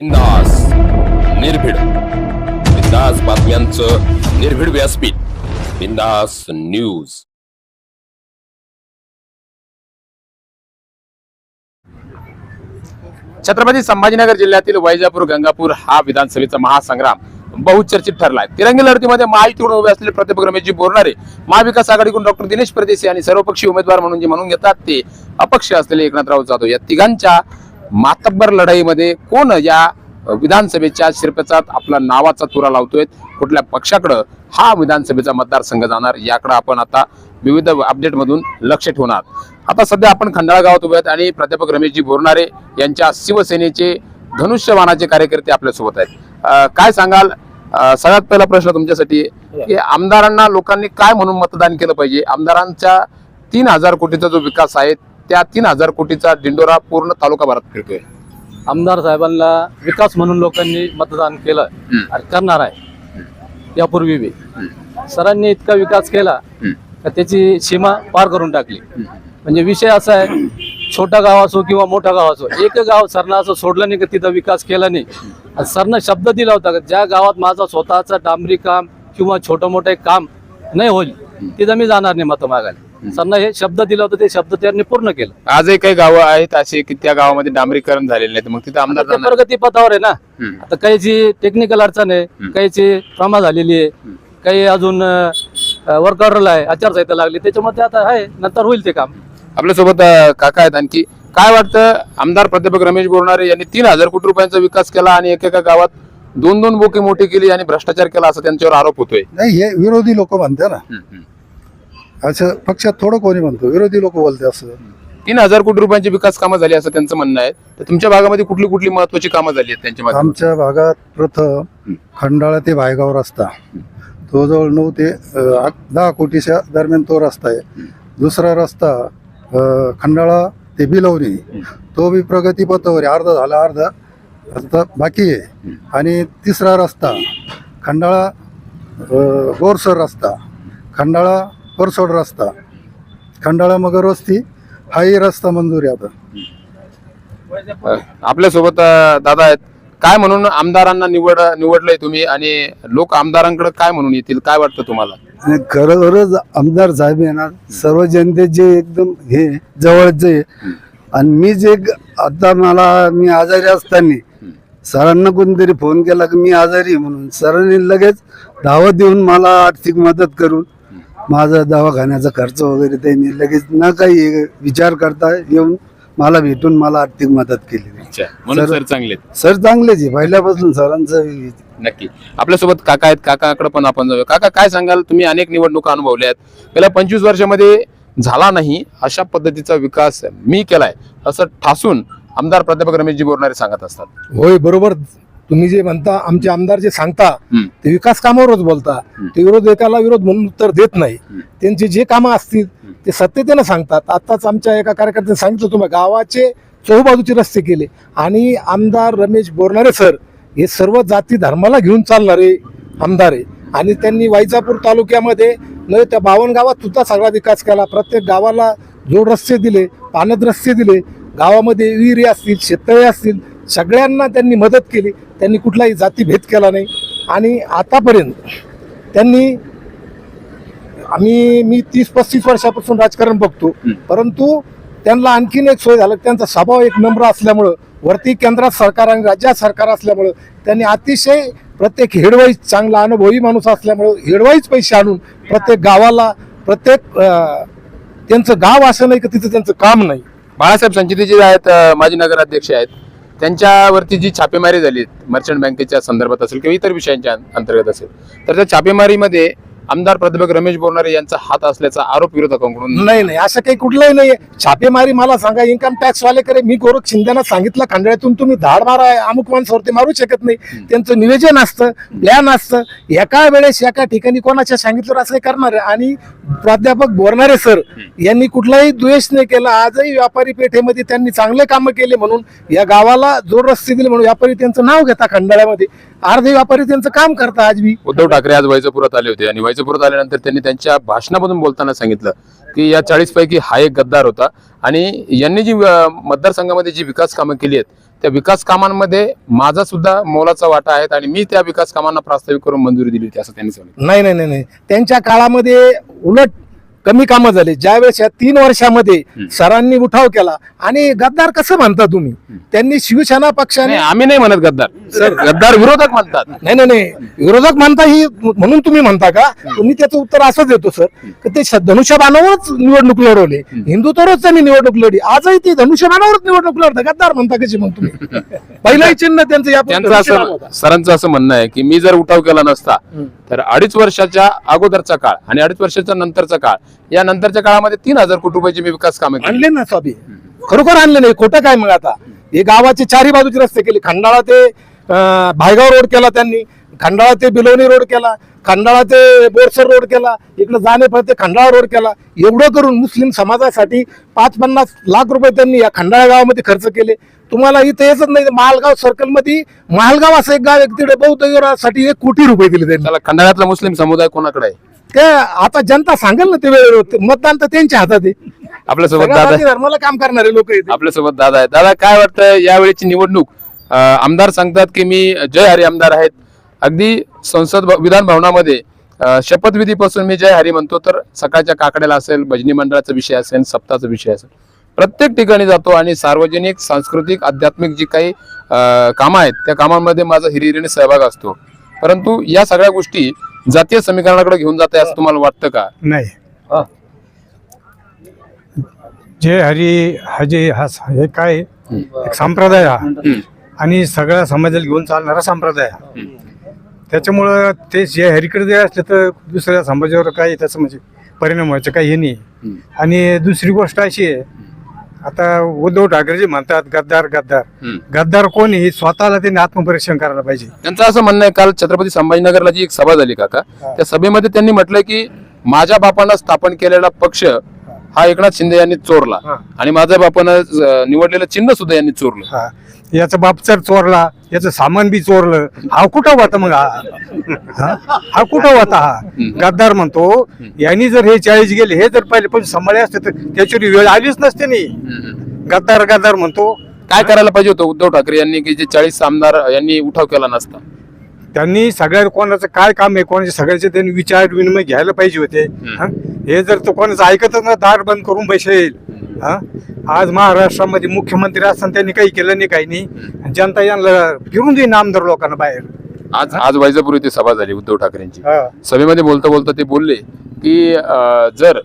बिंदास निर्भीड. बिंदास बातम्यांचं निर्भीड व्यासपीठ. बिंदास न्यूज. छत्रपती संभाजीनगर जिल्ह्यातील वैजापूर गंगापूर हा विधानसभेचा महासंग्राम बहुचर्चित ठरला आहे तिरंगी लढतीमध्ये महायुतीकडून उभे असलेले प्राध्यापक रमेशजी बोरणारे महाविकास आघाडीकडून डॉक्टर दिनेश परदेशी आणि सर्वपक्षीय उमेदवार म्हणून जे म्हणून घेतात ते अपक्ष असलेले एकनाथराव जाधव या तिघांच्या मातब्बर लढाईमध्ये कोण या विधानसभेच्या शिरपेचात आपला नावाचा तुरा लावतोय कुठल्या पक्षाकडं हा विधानसभेचा मतदारसंघ जाणार? याकडे आपण आता विविध अपडेट मधून लक्ष ठेवणार. आता सध्या आपण खंडाळा गावात उभे आहेत आणि प्राध्यापक रमेशजी बोरणारे यांच्या शिवसेनेचे धनुष्यवानाचे कार्यकर्ते आपल्यासोबत आहेत. काय सांगाल? सगळ्यात पहिला प्रश्न तुमच्यासाठी की आमदारांना लोकांनी काय म्हणून मतदान केलं पाहिजे? आमदारांच्या तीन हजार कोटीचा जो विकास आहे त्या तीन हजार कोटीचा दिंडोरा पूर्ण तालुका भरात फिरतोय. आमदार साहेबांना विकास म्हणून लोकांनी मतदान केलं. आणि करणार आहे. यापूर्वी बी. सरांनी इतका विकास केला का त्याची सीमा पार करून टाकली. म्हणजे विषय असा आहे छोटा गाव असो किंवा मोठा गाव असो एक गाव सरनं असं सोडलं नाही का तिथं विकास केला नाही. सरनं शब्द दिला होता का ज्या गावात माझा स्वतःचा डांबरी काम किंवा छोटं मोठं काम नाही होईल तिथं मी जाणार नाही मत मागायला. सरनं हे शब्द दिलं होतं ते शब्द त्यांनी पूर्ण केलं. आजही काही गावं आहेत असे की त्या गावामध्ये डांबरीकरण झालेले नाही. मग तिथे आमदार ते जाणार. प्रगती पथावर आहे ना. हम्म. आता काहीची टेक्निकल अडचण आहे काहीची ट्रमा झालेली आहे काही अजून वर्क ऑर्डरला आहे आचारसंहिता लागली त्याच्यामध्ये आता आहे नंतर होईल ते काम. आपल्यासोबत अं, काका आहेत आणखी. काय वाटतं आमदार प्राध्यापक रमेश बोरणारे यांनी तीन हजार कोटी रुपयांचा विकास केला आणि एकेका गावात दोन दोन बोके मोठी केली आणि भ्रष्टाचार केला असा त्यांच्यावर आरोप होतोय? नाही हे विरोधी लोक म्हणते ना. असं पक्षात थोडं कोणी म्हणतो विरोधी लोक बोलते असं. तीन हजार कोटी रुपयांची विकास कामं झाली असं त्यांचं म्हणणं आहे. तर तुमच्या भागामध्ये कुठली कुठली महत्वाची कामं झाली आहेत त्यांच्या माध्यमातून? आमच्या भागात प्रथम खंडाळा ते भायगाव रस्ता. तो जवळ नऊ ते अं, आठ- दहा कोटीच्या दरम्यान तो रस्ता आहे. दुसरा रस्ता अं, खंडाळा ते बिलवणी. तो बी प्रगती पथावर आहे अर्धा झाला अर्धा. आता बाकी आहे. आणि तिसरा रस्ता खंडाळा अं, गोरसर रस्ता. खंडाळा परसोड रस्ता. खंडाळा मगर वस्ती हाही रस्ता मंजूर आहे आता. अं, आपल्यासोबत अं, दादा आहेत. काय म्हणून आमदारांना निवड निवडलंय तुम्ही आणि लोक आमदारांकडे काय म्हणून येतील? काय वाटतं तुम्हाला? आणि खरोखरच आमदार साहेब येणार सर्व जनतेचे एकदम हे जवळचे आणि मी जे ग- आता मला मी आजारी असताना सरांना कोणतरी फोन केला की मी आजारी आहे म्हणून. सरांनी लगेच धावत देऊन मला आर्थिक मदत करून माझा दवाखान्याचा खर्च वगैरे त्यांनी लगेच न काही विचार करता येऊन मला भेटून मला आर्थिक मदत केली. म्हणून सर- सर चांगले आहेत. सर चांगलेच आहे. पहिल्यापासून सरांचं नक्की. आपल्यासोबत काका आहेत. काकाकडे पण आपण जाऊया. काका काय सांगाल? तुम्ही अनेक निवडणुका अनुभवल्या आहेत. गेल्या पंचवीस वर्षामध्ये झाला नाही अशा पद्धतीचा विकास मी केलाय. असं ठासून आमदार प्राध्यापक रमेशजी बोरणारे सांगत असतात. होय बरोबर. तुम्ही जे म्हणता आमचे आमदार जे सांगता. ते विकास कामावरच बोलता. ते विरोध एकाला विरोध म्हणून उत्तर देत नाही. त्यांचे जे कामं असतील ते सत्यतेनं सांगतात. आताच आमच्या एका कार्यकर्त्याने सांगितलं तुम्ही गावाचे चहूबाजूचे रस्ते केले. आणि आमदार रमेश बोरणारे सर हे सर्व जाती धर्माला घेऊन चालणारे आमदार आहे. आणि त्यांनी वैजापूर तालुक्यामध्ये न त्या बावन्न गावात सुद्धा सगळा विकास केला. प्रत्येक गावाला जोड रस्ते दिले पाण्यात रस्ते दिले. गावामध्ये विहिरी असतील शेततळे असतील सगळ्यांना त्यांनी मदत केली. त्यांनी कुठलाही जातीभेद केला नाही. आणि आतापर्यंत त्यांनी आम्ही मी तीस पस्तीस वर्षापासून राजकारण बघतो. परंतु त्यांना आणखीन एक सोय झालं. त्यांचा स्वभाव एक नम्र असल्यामुळं वरती केंद्रात सरकार आणि राज्यात सरकार असल्यामुळं त्यांनी अतिशय प्रत्येक हेडवाईज चांगला अनुभवी माणूस असल्यामुळं हेडवाईज पैसे आणून प्रत्येक गावाला प्रत्येक त्यांचं गाव असं नाही की तिथं त्यांचं काम नाही. बाळासाहेब संचिती जे आहेत माजी नगराध्यक्ष आहेत. त्यांच्यावरती जी छापेमारी झाली मर्चंट बँकेच्या संदर्भात असेल किंवा इतर विषयांच्या अंतर्गत असेल तर त्या छापेमारीमध्ये आमदार प्राध्यापक रमेश बोरणारे यांचा हात असल्याचा आरोप विरोधकांकडून नाही नाही असं काही कुठलंही नाही छापेमारी मला सांगा इन्कम टॅक्स वाले करे. मी गोरख शिंदेना सांगितलं खंडाळ्यातून तुम्ही धाड मारा अमुक माणसावरती मारू शकत नाही. त्यांचं नियोजन असतं प्लॅन असतं. एका वेळेस एका ठिकाणी कोणाच्या सांगितलं असं करणार आहे. आणि प्राध्यापक बोरणारे सर यांनी कुठलाही द्वेष नाही केला. आजही व्यापारी पेठेमध्ये त्यांनी चांगले कामं केले म्हणून या गावाला जोड रस्ते दिले म्हणून व्यापारी त्यांचं नाव घेता खंडाळ्यामध्ये अर्धे व्यापारी त्यांचं काम करता आज बी. उद्धव ठाकरे आज वैजपुरात आले होते आणि वैजपुरात आल्यानंतर त्यांनी त्यांच्या भाषणामधून बोलताना सांगितलं की या चाळीस पैकी हा एक गद्दार होता. आणि यांनी जी मतदारसंघामध्ये जी विकास कामं केली आहेत त्या विकास कामांमध्ये माझा सुद्धा मोलाचा वाटा आहे आणि मी त्या विकास कामांना प्रास्ताविक करून मंजुरी दिली होती असं त्यांनी सांगितलं. नाही नाही नाही नाही. त्यांच्या काळामध्ये उलट कमी कामं झाली. ज्यावेळेस या तीन वर्षामध्ये सरांनी उठाव केला आणि गद्दार कसं म्हणता तुम्ही? त्यांनी शिवसेना पक्षाने आम्ही नाही म्हणत गद्दार. सर गद्दार विरोधक म्हणतात. नाही नाही नाही. विरोधक म्हणता ही म्हणून तुम्ही म्हणता का? तुम्ही त्याचं उत्तर असं देतो सर. की ते धनुष्यबाणावरच निवडणूक लढवले. हिंदुत्वरच त्यांनी निवडणूक लढली आजही ते धनुष्यबाणावरच निवडणूक लढतात गद्दार म्हणता कशी मग तुम्ही? पहिलंही चिन्ह त्यांचं या त्यांचं असं होतं. सरांचं असं म्हणणं आहे की मी जर उठाव केला नसता तर अडीच वर्षाच्या अगोदरचा काळ आणि अडीच वर्षाच्या नंतरचा काळ या नंतरच्या काळामध्ये तीन हजार कोटी रुपयाची मी विकास कामे केली. आणले ना स्वामी. खरोखर आणले नाही. खोटं काय मग आता? हे गावाचे चारही बाजूचे रस्ते केले. खंडाळा ते अं, भायगाव रोड केला त्यांनी. खंडाळा ते बिलोनी रोड केला. खंडाळा ते बोरसर रोड केला. इकडे जाणे पडते खंडाळा रोड केला. एवढं करून मुस्लिम समाजासाठी पाच पन्नास लाख रुपये त्यांनी या खंडाळा गावामध्ये खर्च केले. तुम्हाला इथे यायचंच नाही. मालगाव सर्कलमध्ये मालगाव असं एक गाव आहे तिकडे बौद्ध विहारासाठी एक कोटी रुपये दिले त्यांनी. त्याला खंडाळ्यातला मुस्लिम समुदाय कोणाकडे आहे? ते आता जनता सांगेल ना ते वेळेवर मतदान तर त्यांच्या हातात आहे. आपल्यासोबत सगळ्या दादा धर्माला काम करणारे लोक येते आपल्यासोबत दादा आहे दादा काय वाटतं यावेळीची निवडणूक? अं, आमदार सांगतात की मी जय हरी आमदार आहेत. अगदी संसद भ- विधान भवनामध्ये अं, शपथविधीपासून मी जय हरी म्हणतो तर सकाळच्या काकड्याला असेल भजनी मंडळाचा विषय असेल सप्ताहाचा विषय असेल. प्रत्येक ठिकाणी जातो आणि सार्वजनिक सांस्कृतिक आध्यात्मिक जी काही अं, कामं आहेत त्या कामांमध्ये माझा हिरिरीने सहभाग असतो. परंतु या सगळ्या गोष्टी जातीय समीकरणाकडे घेऊन जाते असं तुम्हाला वाटतं का? नाही. जे हरी हा जे हा स- हे काय? आहे? एक संप्रदाय हा. आणि सगळ्या समाजाला घेऊन चालणारा संप्रदाय हा. त्याच्यामुळं ते जे हरीकडे जे असले तर दुसऱ्या समाजावर काही त्याचं म्हणजे परिणाम व्हायचं काही हे नाही. आणि दुसरी गोष्ट अशी आहे आता उद्धव ठाकरे जे म्हणतात गद्दार गद्दार. हम्म. गद्दार कोण आहे? हे स्वतःला त्यांनी आत्मपरीक्षण करायला पाहिजे. त्यांचं असं म्हणणं आहे काल छत्रपती संभाजीनगरला जी एक सभा झाली काका त्या सभेमध्ये त्यांनी म्हटलंय की माझ्या बापानं स्थापन केलेला पक्ष हा एकनाथ शिंदे यांनी चोरला हा. आणि माझ्या बापानं अं, निवडलेलं चिन्ह सुद्धा यांनी चोरलं. हा. याचा बाप जर चोरला याचं सामान बी चोरलं. हा कुठं होता मग? हा? हा? हा कुठं होता हा? गद्दार म्हणतो यांनी जर हे चाळीस गेले हे जर पहिले पण सांभाळे असते तर त्याच्यावर वेळ आलीच नसते नी. गद्दार गद्दार म्हणतो काय करायला पाहिजे होतं? उद्धव ठाकरे यांनी की जे चाळीस आमदार यांनी उठाव केला नसता? त्यांनी सगळ्या कोणाचं काय काम आहे कोणाचे सगळ्याचे त्यांनी विचार विनिमय घ्यायला पाहिजे होते. हा? जर तो कोणाचं ऐकतच ना दार बंद करून बसेल. हा? आज महाराष्ट्रामध्ये मुख्यमंत्री असताना त्यांनी काही केलं नाही काही नाही. जनता यांना फिरून देईन आमदार लोकांना बाहेर. आज आज वैजापूर सभा झाली उद्धव ठाकरेंची. सभेमध्ये बोलता बोलता ते बोलले की जर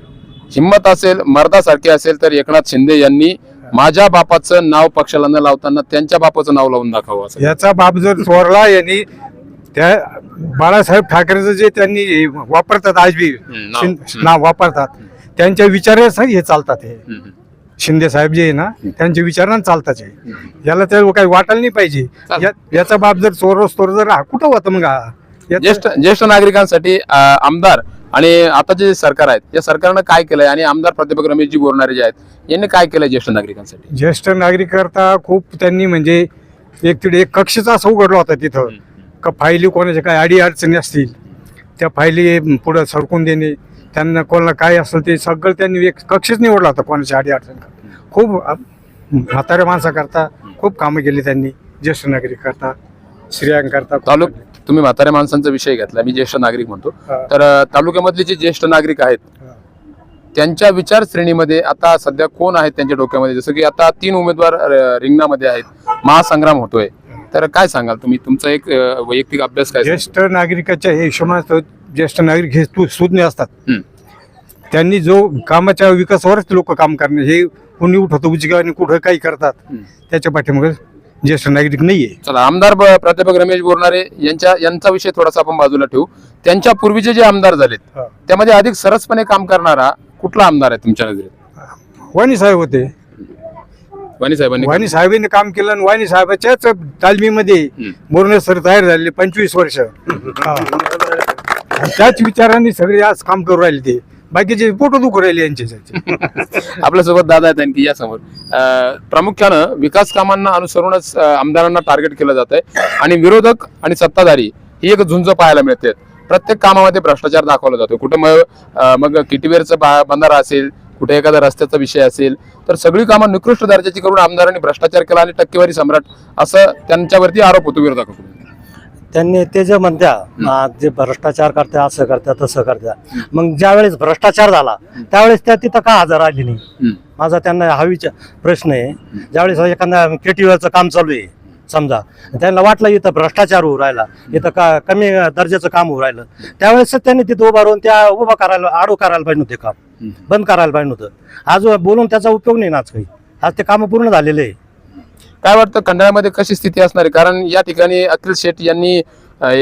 हिंमत असेल मर्दासारखी असेल तर एकनाथ शिंदे यांनी माझ्या बापाचं नाव पक्षाला न लावताना त्यांच्या बापाचं नाव लावून दाखवावं असं. याचा बाप जर चोरला यांनी त्या बाळासाहेब ठाकरेचं जे त्यांनी वापरतात आज बी नाव. शिं- नाव वापरतात त्यांच्या विचारासाठी हे चालतात हे. शिंदे साहेब जे आहे ना त्यांच्या विचारानं चालतात हे. याला त्या काही वाटायला नाही पाहिजे. या- याचा बाप जर चोर चोर जर हा कुठं होता मग हा? याचा- ज्येष्ठ ज्येष्ठ नागरिकांसाठी अं, आमदार आणि आता जे सरकार आहेत या सरकारनं काय केलंय आणि आमदार प्राध्यापक रमेशजी बोरणारे जे आहेत यांनी काय केलंय ज्येष्ठ नागरिकांसाठी? ज्येष्ठ नागरिक करता खूप त्यांनी म्हणजे एक तिथे एक कक्षच असं उघडला होता तिथं. का फायली कोणाच्या काय अडी अडचणी असतील त्या फायली पुढं सरकून देणे त्यांना कोणाला काय असेल ते सगळं त्यांनी एक कक्षच निवडला होता कोणाच्या अडी अडचणी. खूप म्हाताऱ्या माणसाकरता खूप कामं केली त्यांनी ज्येष्ठ नागरिक करता स्त्रियांकरता तालुक तुम्ही म्हाताऱ्या माणसांचा विषय घेतला मी ज्येष्ठ नागरिक म्हणतो. तर तालुक्यामधले जे ज्येष्ठ नागरिक आहेत. त्यांच्या विचारश्रेणीमध्ये आता सध्या कोण आहेत त्यांच्या डोक्यामध्ये? जसं की आता तीन उमेदवार रिंगणामध्ये आहेत. महासंग्राम होतोय. तर काय सांगाल तुम्ही? तुमचा एक अं, वैयक्तिक अभ्यास काय ज्येष्ठ नागरिकाच्या हे हिशोबात ज्येष्ठ नागरिक हे सुज्ञ असतात. त्यांनी जो कामाच्या विकासावरच लोक काम करणे हे कोणी उठवतं उजगावणी कुठं काही करतात. त्याच्या पाठीमागे ज्येष्ठ नागरिक नाहीये. चला आमदार ब- प्राध्यापक रमेश बोरणारे यांच्या यांचा विषय थोडासा आपण बाजूला ठेवू. त्यांच्या पूर्वीचे जे आमदार झालेत हा. त्यामध्ये अधिक सरसपणे काम करणारा कुठला आमदार आहे तुमच्या नजरेत? वाणी साहेब होते. वाणी साहेबांनी वाणी साहेबांनी काम केलं आणि वाणी साहेबाच्याच तालमीमध्ये बोरणे सर तयार झाले पंचवीस वर्ष. हा. आणि त्याच विचारांनी सगळे आज काम करू राहिले ते. बाकीचे पोट दुखू राहिले यांचे आपल्यासोबत दादा आहेत आणखी या समोर. अं, प्रामुख्यानं विकास कामांना अनुसरूनच अं, आमदारांना टार्गेट केलं जात आहे. आणि विरोधक आणि सत्ताधारी ही एक झुंज पाहायला मिळते. प्रत्येक कामामध्ये भ्रष्टाचार दाखवला जातो. कुठं मग अं, मग किटवेरचं बा- बंधारा असेल कुठे एखादा रस्त्याचा विषय असेल तर सगळी कामं निकृष्ट दर्जाची करून आमदारांनी भ्रष्टाचार केला आणि टक्केवारी सम्राट असं त्यांच्यावरती आरोप होतो विरोधकाकडून त्यांनी ते जे म्हणत्या जे भ्रष्टाचार करत्या असं करत्या तसं करत्या. मग ज्यावेळेस भ्रष्टाचार झाला त्यावेळेस त्या तिथं का हजर आली नाही? माझा त्यांना हा विचार प्रश्न आहे. ज्यावेळेस एखादा केटीवरचं काम चालू आहे समजा त्यांना वाटलं इथं भ्रष्टाचार होऊ राहिला इथं का कमी दर्जाचं काम होऊ राहिलं त्यावेळेस त्यांनी तिथं उभा राहून त्या उभं करायला आडू करायला पाहिजे नव्हते काम बंद करायला पाहिजे होतं आज बोलून त्याचा उपयोग नाही ना आज काही. आज ते कामं पूर्ण झालेले आहे. काय वाटतं खंडाळ्यामध्ये कशी स्थिती असणार आहे? कारण या ठिकाणी अखिल शेठ यांनी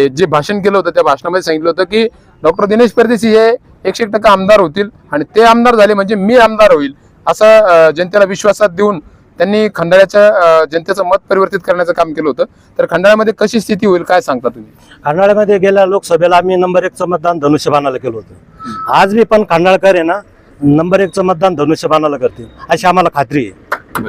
जे भाषण केलं होतं त्या भाषणामध्ये सांगितलं होतं की डॉक्टर दिनेश परदेशी हे एकशे एक टक्का आमदार होतील आणि ते आमदार झाले म्हणजे मी आमदार होईल असं जनतेला विश्वासात देऊन त्यांनी खंडाळ्याच्या जनतेचं मत परिवर्तित करण्याचं काम केलं होतं. तर खंडाळ्यामध्ये कशी स्थिती होईल काय सांगता तुम्ही? खंडाळ्यामध्ये गेल्या लोकसभेला आम्ही नंबर एकचं मतदान धनुष्यबाणाला केलं होतं. आज मी पण खंडाळकर आहे ना नंबर एकचं मतदान धनुष्यबाणाला करते अशी आम्हाला खात्री आहे.